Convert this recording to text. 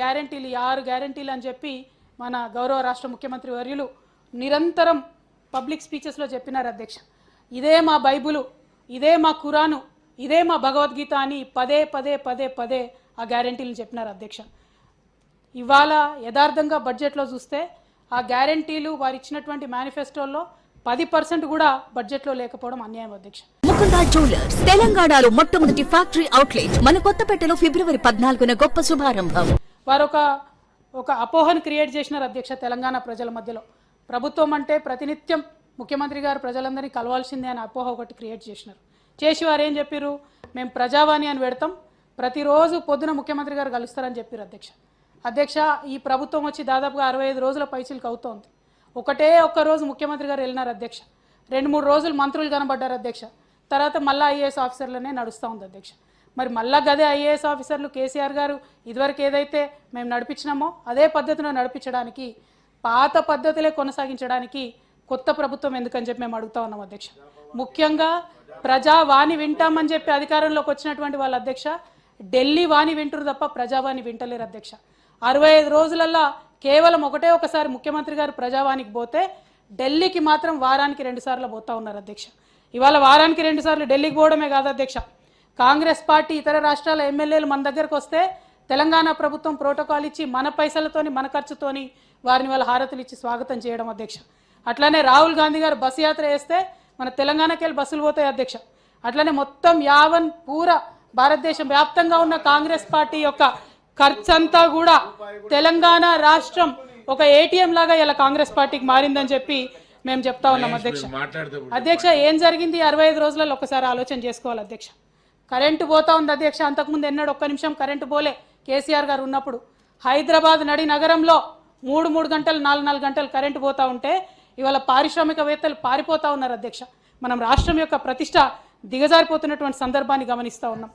గ్యారంటీలు ఆరు గ్యారంటీలు అని చెప్పి మన గౌరవ రాష్ట్ర ముఖ్యమంత్రి వర్యులు నిరంతరం పబ్లిక్ స్పీచెస్లో చెప్పినారు అధ్యక్ష. ఇదే మా బైబులు ఇదే మా ఖురాను ఇదే మా భగవద్గీత అని పదే పదే పదే పదే ఆ గ్యారంటీలు చెప్పినారు అధ్యక్ష. ఇవాళ యథార్థంగా బడ్జెట్లో చూస్తే ఆ గ్యారంటీలు వారు ఇచ్చినటువంటి మేనిఫెస్టోల్లో పది పర్సెంట్ కూడా బడ్జెట్లో లేకపోవడం అన్యాయం అధ్యక్ష. ముకుంద జ్యువెలర్స్ తెలంగాణలో మొట్టమొదటి ఫ్యాక్టరీ అవుట్లెట్ మన కొత్తపేటలో ఫిబ్రవరి పద్నాలుగున గొప్ప శుభారంభం. వారు ఒక ఒక అపోహను క్రియేట్ చేసినారు అధ్యక్ష తెలంగాణ ప్రజల మధ్యలో. ప్రభుత్వం అంటే ప్రతినిత్యం ముఖ్యమంత్రి గారు ప్రజలందరినీ కలవాల్సిందే అని అపోహ ఒకటి క్రియేట్ చేసినారు. చేసి వారు ఏం చెప్పారు మేము ప్రజావాణి అని పెడతాం ప్రతిరోజు పొద్దున ముఖ్యమంత్రి గారు కలుస్తారని చెప్పారు అధ్యక్ష. అధ్యక్ష ఈ ప్రభుత్వం వచ్చి దాదాపుగా అరవై ఐదు రోజుల పైచీలకు అవుతోంది. ఒకటే ఒక్క రోజు ముఖ్యమంత్రి గారు వెళ్ళినారు అధ్యక్ష. రెండు మూడు రోజులు మంత్రులు కనబడ్డారు అధ్యక్ష. తర్వాత మళ్ళీ ఐఏఎస్ ఆఫీసర్లనే నడుస్తూ ఉంది అధ్యక్ష. మరి మళ్ళా గదే ఐఏఎస్ ఆఫీసర్లు కేసీఆర్ గారు ఇదివరకు ఏదైతే మేము నడిపించినామో అదే పద్ధతిలో నడిపించడానికి పాత పద్ధతులే కొనసాగించడానికి కొత్త ప్రభుత్వం ఎందుకని చెప్పి మేము అడుగుతా ఉన్నాం అధ్యక్ష. ముఖ్యంగా ప్రజా వాణి వింటామని చెప్పి అధికారంలోకి వచ్చినటువంటి వాళ్ళ అధ్యక్ష ఢిల్లీ వాణి వింటురు తప్ప ప్రజావాణి వింటలేరు అధ్యక్ష. అరవై ఐదు రోజులల్లో కేవలం ఒకటే ఒకసారి ముఖ్యమంత్రి గారు ప్రజావాణికి పోతే ఢిల్లీకి మాత్రం వారానికి రెండుసార్లు పోతా ఉన్నారు అధ్యక్ష. ఇవాళ వారానికి రెండుసార్లు ఢిల్లీకి పోవడమే కాదు అధ్యక్ష. కాంగ్రెస్ పార్టీ ఇతర రాష్ట్రాల ఎమ్మెల్యేలు మన దగ్గరకు వస్తే తెలంగాణ ప్రభుత్వం ప్రోటోకాల్ ఇచ్చి మన పైసలతోని మన ఖర్చుతోని వారిని వాళ్ళ హారతులు ఇచ్చి స్వాగతం చేయడం అధ్యక్ష. అట్లానే రాహుల్ గాంధీ గారు బస్సు యాత్ర వేస్తే మన తెలంగాణకి వెళ్ళి బస్సులు పోతాయి అధ్యక్ష. అట్లనే మొత్తం యావన్ పూర భారతదేశం వ్యాప్తంగా ఉన్న కాంగ్రెస్ పార్టీ యొక్క ఖర్చంతా కూడా తెలంగాణ రాష్ట్రం ఒక ఏటీఎం లాగా ఇలా కాంగ్రెస్ పార్టీకి మారిందని చెప్పి మేము చెప్తా ఉన్నాం అధ్యక్ష. అధ్యక్ష ఏం జరిగింది? అరవై ఐదు రోజులలో ఒకసారి ఆలోచన చేసుకోవాలి అధ్యక్ష. కరెంటు పోతా ఉంది అధ్యక్ష. అంతకుముందు ఎన్నడూ ఒక్క నిమిషం కరెంటు పోలే కేసీఆర్ గారు ఉన్నప్పుడు. హైదరాబాద్ నడి నగరంలో మూడు మూడు గంటలు నాలుగు నాలుగు గంటలు కరెంటు పోతా ఉంటే ఇవాళ పారిశ్రామికవేత్తలు పారిపోతా ఉన్నారు అధ్యక్ష. మనం రాష్ట్రం యొక్క ప్రతిష్ట దిగజారిపోతున్నటువంటి సందర్భాన్ని గమనిస్తూ ఉన్నాం.